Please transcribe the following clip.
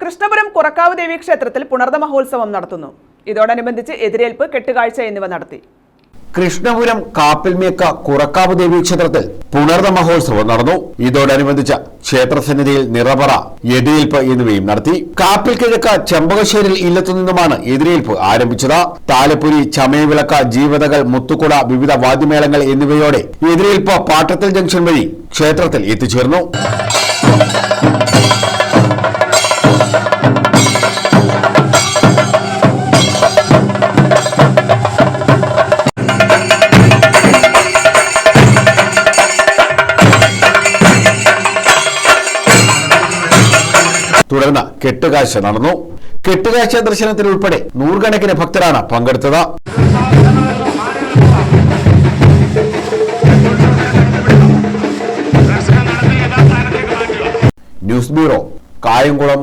കൃഷ്ണപുരം കുറക്കാവ് ദേവി ക്ഷേത്രത്തിൽ പുണർദ മഹോത്സവം നടത്തുന്നു. ഇതോടനുബന്ധിച്ച് എതിരേൽപ്പ് കെട്ടുകാഴ്ച എന്നിവ നടത്തി. കൃഷ്ണപുരം കാപ്പിൽമേക്ക കുറക്കാവ് ദേവി ക്ഷേത്രത്തിൽ പുണർദ മഹോത്സവം നടന്നു. ഇതോടനുബന്ധിച്ച് ക്ഷേത്രസന്നിധിയിൽ നിറപറ എതിരേൽപ്പ് എന്നിവയും നടത്തി. കാപ്പിൽ കിഴക്ക ചെമ്പകശ്ശേരിൽ ഇല്ലത്തു നിന്നുമാണ് എതിരേൽപ്പ് ആരംഭിച്ചത്. താലപ്പുരി ചമയവിളക്ക ജീവതകൾ മുത്തുകുട വിവിധ വാദ്യമേളങ്ങൾ എന്നിവയോടെ എതിരേൽപ്പ് പാട്ടത്തിൽ ജംഗ്ഷൻ വഴി ക്ഷേത്രത്തിൽ എത്തിച്ചേർന്നു. തുടർന്ന് കെട്ടുകാഴ്ച നടന്നു. കെട്ടുകാഴ്ച ദർശനത്തിൽ ഉൾപ്പെടെ നൂറുകണക്കിന് ഭക്തരാണ് പങ്കെടുത്തത്. News bureau Kayamkulam.